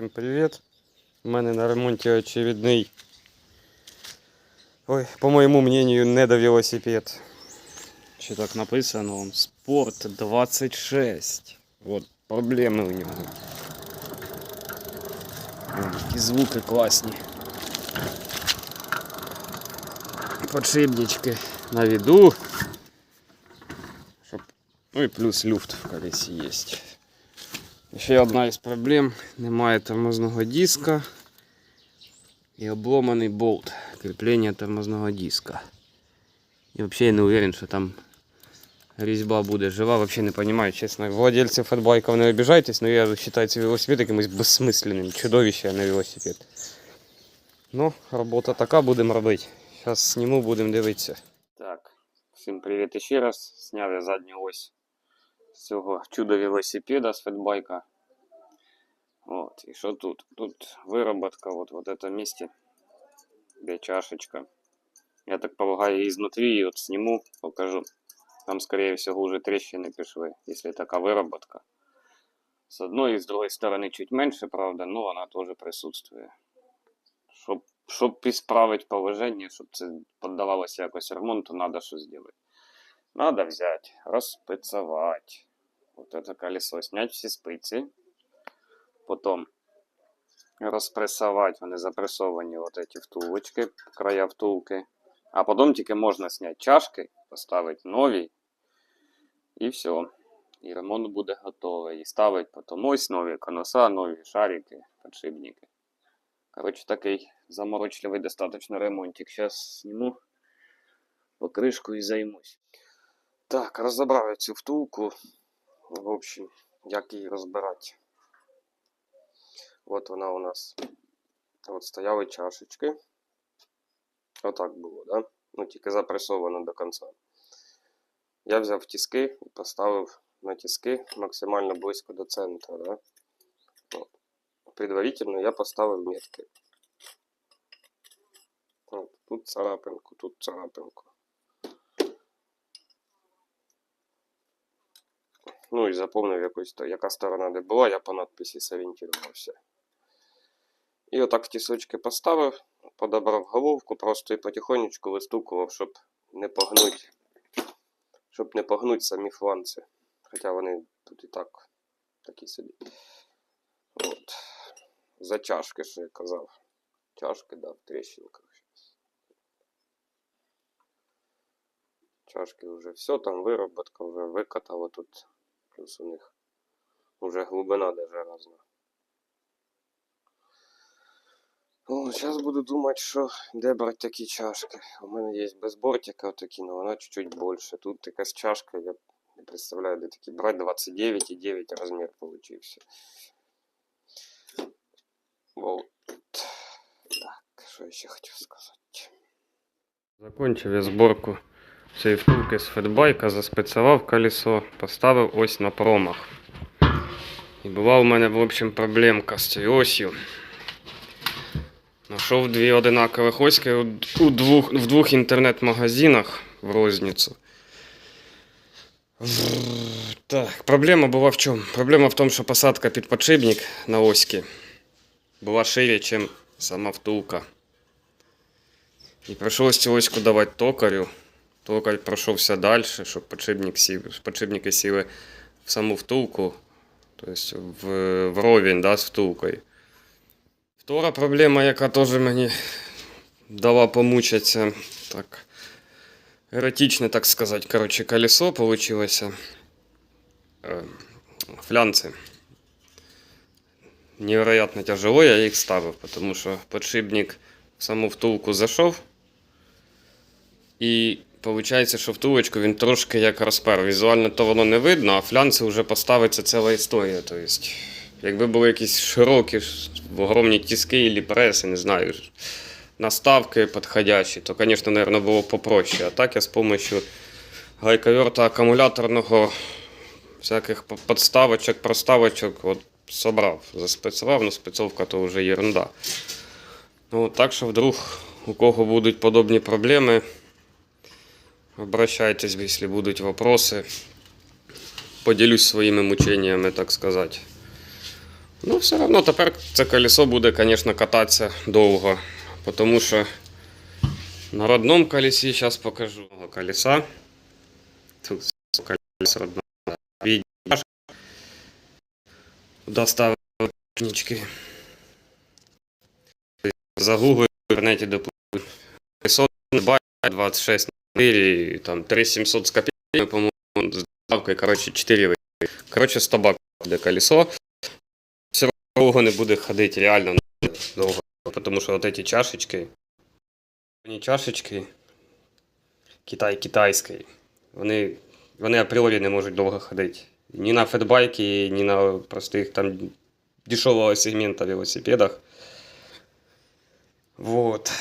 Всім привіт. У мене на ремонті очередний. Ой, по моєму мнению, не до велосипед. Чи так написано? Он Спорт 26. Вот проблеми у нього. Вон, Які звуки класні. Подшипнички на виду. Щоб... Ну і плюс люфт в колесі є. Ще одна із проблем. Немає тормозного диска і обломаний болт кріплення тормозного диска. І взагалі я не уверен, що там різьба буде жива. Взагалі не розумію, чесно. Владельці фатбайків не обіжайтесь, але я вважаю цей велосипед якимось безсмисленним. Чудовище, а не велосипед. Ну, робота така, будемо робити. Зараз зніму, будемо дивитися. Так, всім привіт ще раз. Зняв я задню ось цього чудо велосипеда з фетбайка. Вот, и что тут? Тут выработка вот, вот в этом месте, где чашечка. Я так полагаю, и изнутри ее вот сниму, покажу. Там, скорее всего, уже трещины пішли, если такая выработка. С одной и с другой стороны чуть меньше, правда, но она тоже присутствует. Щоб, щоб исправить положение, щоб це поддавалося якось ремонту, надо що сделать. Надо взять, распицевать. Вот это колесо, снять всі спиці. Потом розпресувати, вони запресовані от эти втулочки, края втулки. А потім тільки можна зняти чашки, поставити нові. І все. І ремонт буде готовий. І ставити потім ось нові конуса, нові шарики, подшипники. Коротше, такий заморочливий достаточно ремонтик. Зараз зніму покришку і займусь. Так, розібрав цю втулку. В общем, як її розбирати. От вона у нас. От стояли чашечки. Отак було, да? Ну, тільки запресовано до кінця. Я взяв тіски і поставив на тіски максимально близько до центру, да? Предварительно я поставив метки. От, тут царапинку, тут царапинку. Ну і заповнив якусь, яка сторона де була, я по надписі зорієнтувався. І отак тісочки поставив, подобрав головку просто і потихонечку вистукував, щоб не погнуть, щоб не погнуть самі фланці. Хоча вони тут і так такі собі. От. За чашки, що я казав. Чашки, да, в тріщинках. Чашки вже все, там вироботка вже викатала тут. Плюс у них вже глибина даже разна. О, зараз буду думати, що де брати такі чашки. У мене є без бортика отакі, але вона чуть-чуть більше. Тут якась чашка, я не представляю, де такі брати 29,9 розмір получився. Вот. Так, що я ще хотів сказати. Закончив я зборку цієї втулки з фетбайка, заспецував колесо, поставив ось на промах. І була у мене, в общем, проблемка з цією осью. Нашов дві одинакових оськи у, двох, в двох інтернет-магазинах в розницю. Так, проблема була в чому? Проблема в тому, що посадка під подшипник на оськи була шире, ніж сама втулка. І прийшлось цю оську давати токарю. Токар пройшовся далі, щоб подшипник сів, подшипники сіли в саму втулку, тобто в, вровень да, з втулкою. Втора проблема, яка теж мені дала помучитися, так, еротичне, так сказати, коротше, колесо получилося. Е, флянці. Невероятно тяжело я їх ставив, тому що подшипник в саму втулку зайшов. І виходить, що втулочку він трошки як розпер. Візуально то воно не видно, а флянці вже поставиться ціла історія. Тобто, якби були якісь широкі, огромні тиски або преси, не знаю, наставки підходящі, то, звісно, мабуть, було попроще. А так я з допомогою гайковерта акумуляторного, всяких подставочок, проставочок, от, собрав, заспецував, ну спецовка то вже ерунда. Ну, так що вдруг у кого будуть подобні проблеми, обращайтесь, если будут вопросы. Поделюсь своими мучениями, так сказать. Ну, все одно тепер це колесо буде, звісно, кататися довго. Тому що на родному колесі, зараз покажу колеса. Тут колесо родного. Віддяж. Туди ставили нічки. Загуглив в інтернеті допустим. Колесо 26 на 4, там 3700 з копійками, по-моєму, з доставкою, коротше, 4 ви. Коротше, 100 бак буде колесо. Все одно довго не буде ходити, реально не буде довго. Тому що от ці чашечки, вони чашечки Китай китайської, вони, вони апріорі не можуть довго ходити. Ні на фетбайки, ні на простих там дешевого сегмента велосипедах. Вот.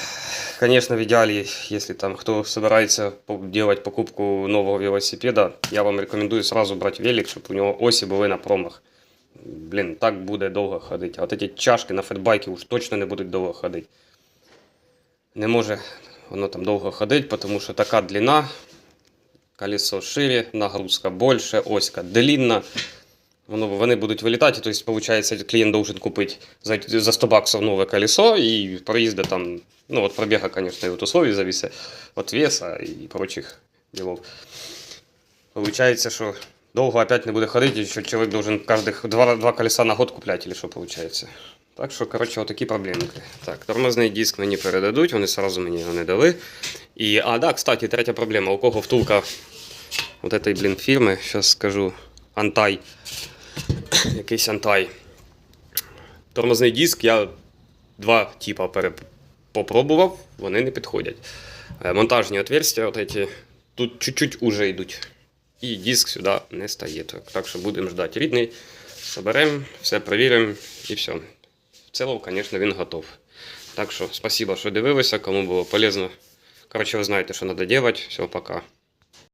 Конечно, в идеале, если там кто собирается делать покупку нового велосипеда, я вам рекомендую сразу брать велик, чтобы у него оси були на промах. Блін, так буде довго ходити. А от ці чашки на фетбайки уж точно не будуть довго ходити. Не може воно там довго ходити, тому що така длина, колесо шире, нагрузка більше, оська длинна. Воно, вони будуть вилітати, тобто, виходить, клієнт должен купити за, за 100 баксов нове колесо і проїзди там, ну, от пробіга, конечно, і от условий зависит, от веса і прочих ділов. Получается, що довго опять не буде ходити, що чоловік должен каждых два, два колеса на год купляти, или що получается. Так що, коротше, отакі проблемки. Так, тормозний диск мені передадуть, вони сразу мені його не дали. І, а, да, кстати, третя проблема. У кого втулка от этой, блін, фірми, зараз скажу, Антай. Якийсь Антай. Тормозний диск я два типа пере... попробував, вони не підходять. Е, Монтажні отверстия, от эти, тут чуть-чуть уже йдуть. І диск сюди не стає. Так, так що будемо ждати рідний. Соберемо, все перевіримо і все. В цілому, звісно, він готов. Так що, спасибо, що дивилися, кому було полезно. Коротше, ви знаєте, що треба робити. Все, пока.